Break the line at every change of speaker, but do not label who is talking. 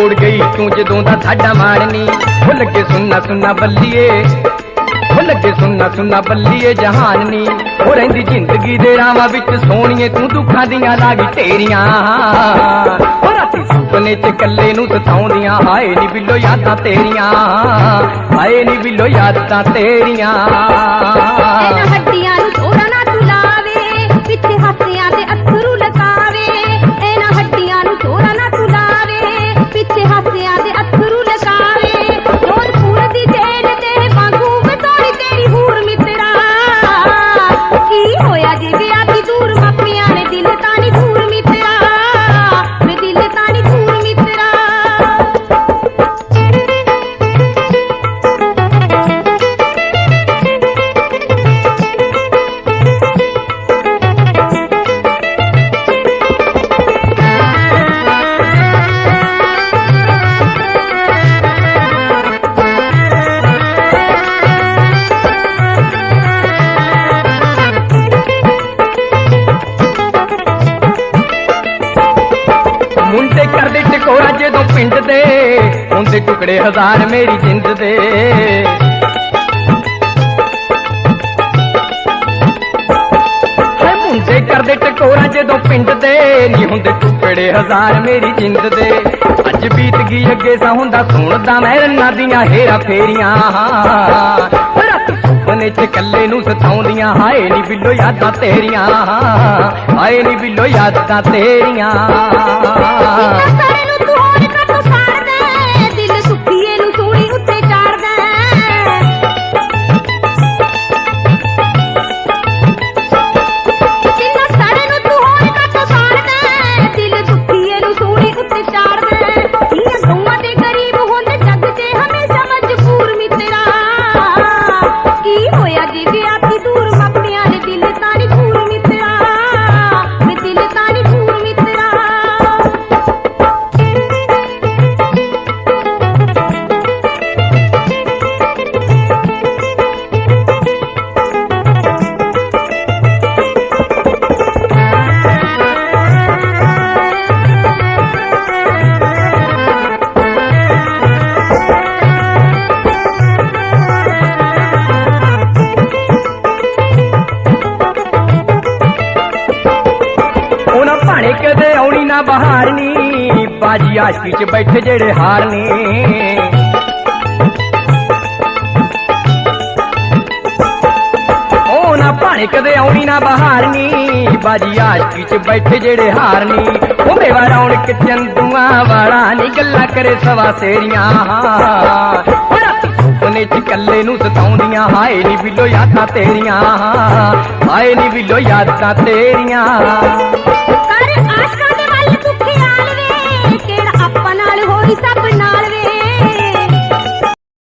ਤੂੰ ਜਦੋਂ ਦਾ ਸਾਡਾ ਮਾਣਨੀ ਉਹ ਲੱਗੇ ਸੁੰਨਾ ਸੁੰਨਾ ਬੱਲੀਏ ਉਹ ਲੱਗੇ ਸੁੰਨਾ ਸੁੰਨਾ ਬੱਲੀਏ ਜਹਾਨਨੀ ਉਹ ਰਹਿੰਦੀ ਜ਼ਿੰਦਗੀ ਦੇ ਰਾਵਾਂ ਵਿੱਚ ਸੋਹਣੀਏ, ਤੂੰ ਦੁੱਖਾਂ ਦੀਆਂ ਲਾਗੀ ਢੇਰੀਆਂ। ਉਹ ਰਾਤੀ ਸੁਪਨੇ ਚ ਕੱਲੇ ਨੂੰ ਸਤਾਉਂਦੀਆਂ, ਹਾਏ ਨੀ ਬਿੱਲੋ ਯਾਦਾਂ ਤੇਰੀਆਂ, ਹਾਏ ਨੀ ਬਿੱਲੋ ਯਾਦਾਂ ਤੇਰੀਆਂ।
ਹੱਡੀਆਂ ਨੂੰ
ਟੁਕੜੇ ਹਜ਼ਾਰ ਮੇਰੀ ਜਿੰਦ ਦੇ। ਮੁੰਡੇ ਕਰਦੇ ਟਕੋਰਾ ਜਦੋਂ ਪਿੰਡ ਦੇ ਨਹੀਂ ਹੁੰਦੇ ਟੁਕੜੇ ਹਜ਼ਾਰ ਮੇਰੀ ਜਿੰਦ ਦੇ। ਅੱਜ ਬੀਤ ਗਈ ਅੱਗੇ ਸਾ ਹੁੰਦਾ ਸੁਣਦਾ ਮੈਂ ਰੰਨਾਂ ਦੀਆਂ ਹੇਰਾ ਫੇਰੀਆਂ। ਰਾਤ ਸੁਪਨੇ ਚ ਕੱਲੇ ਨੂੰ ਸਤਾਉਂਦੀਆਂ, ਹਾਏ ਨੀ ਬਿੱਲੋ ਯਾਦਾਂ ਤੇਰੀਆਂ। ਹਾਏ ਨੀ ਬਿੱਲੋ ਯਾਦਾਂ ਤੇਰੀਆਂ। ਬਾਜੀ ਆਸ਼ਕੀ ਚ ਬੈਠੇ ਜਿਹੜੇ ਹਾਰਨੀ ਨਾ। ਭਾਣੇ ਕਦੇ ਆਉਣੀ, ਨਾ ਬਹਾਰਨੀ, ਬਾਜੀ ਆਸ਼ਕੀ ਚ ਬੈਠੇ ਜਿਹੜੇ ਹਾਰਨੀ ਉਹ ਮੇਵਾ ਰੌਣਕ ਚੰਦੂਆਂ ਵਾਲਾ ਨੀ, ਗੱਲਾਂ ਕਰੇ ਸਵਾ ਸੇਰੀਆਂ। ਉਹ ਰਾਤੀ ਸੁਪਨੇ ਚ ਕੱਲੇ ਨੂੰ ਸਤਾਉਂਦੀਆਂ, ਹਾਏ ਨੀ ਬਿੱਲੋ ਯਾਦਾਂ ਤੇਰੀਆਂ। ਹਾਏ ਨੀ ਬਿੱਲੋ ਯਾਦਾਂ ਤੇਰੀਆਂ।